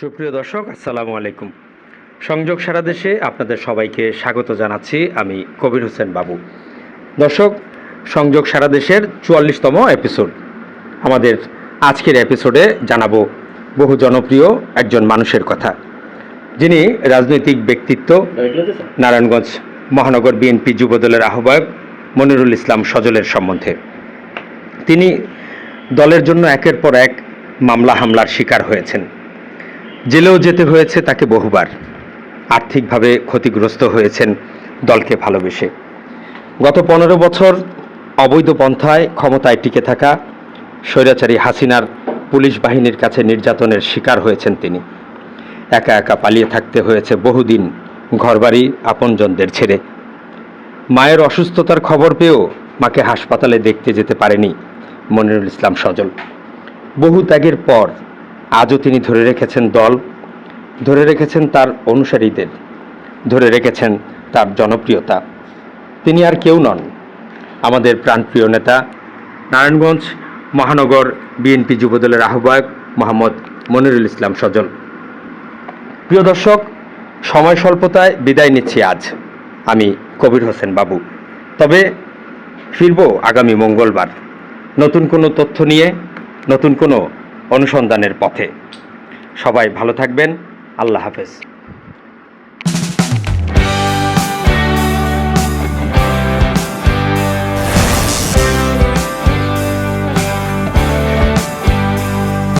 সুপ্রিয় দর্শক, আসসালামু আলাইকুম। সংযোগ সারা দেশে আপনাদের সবাইকে স্বাগত জানাচ্ছি আমি কবির হোসেন বাবু। দর্শক, সংযোগ সারা দেশের চুয়াল্লিশতম এপিসোড আমাদের আজকের এপিসোডে জানাব বহু জনপ্রিয় একজন মানুষের কথা। যিনি রাজনৈতিক ব্যক্তিত্ব, নারায়ণগঞ্জ মহানগর বিএনপি যুবদলের আহ্বায়ক মনিরুল ইসলাম সজলের সম্বন্ধে। তিনি দলের জন্য একের পর এক মামলা হামলার শিকার হয়েছেন। জেলেও যেতে হয়েছে তাকে বহুবার। আর্থিকভাবে ক্ষতিগ্রস্ত হয়েছেন দলকে ভালোবেসে। গত পনেরো বছর অবৈধ পন্থায় ক্ষমতায় টিকে থাকা স্বৈরাচারী হাসিনার পুলিশ বাহিনীর কাছে নির্যাতনের শিকার হয়েছেন তিনি। একা একা পালিয়ে থাকতে হয়েছে বহুদিন ঘরবাড়ি আপনজনদের ছেড়ে। মায়ের অসুস্থতার খবর পেয়েও মাকে হাসপাতালে দেখতে যেতে পারেনি মনিরুল ইসলাম সজল। বহু ত্যাগের পর আজও তিনি ধরে রেখেছেন দল, ধরে রেখেছেন তার অনুসারীদের, ধরে রেখেছেন তার জনপ্রিয়তা। তিনি আর কেউ নন আমাদের প্রাণপ্রিয় নেতা, নারায়ণগঞ্জ মহানগর বিএনপি যুবদলের আহ্বায়ক মোহাম্মদ মনিরুল ইসলাম সজল। প্রিয় দর্শক, সময় স্বল্পতায় বিদায় নিচ্ছি আজ। আমি কবির হোসেন বাবু। তবে ফিরব আগামী মঙ্গলবার। নতুন কোনো তথ্য নিয়ে, নতুন কোনো অনুসন্ধানের পথে। সবাই ভালো থাকবেন। আল্লাহ হাফেজ।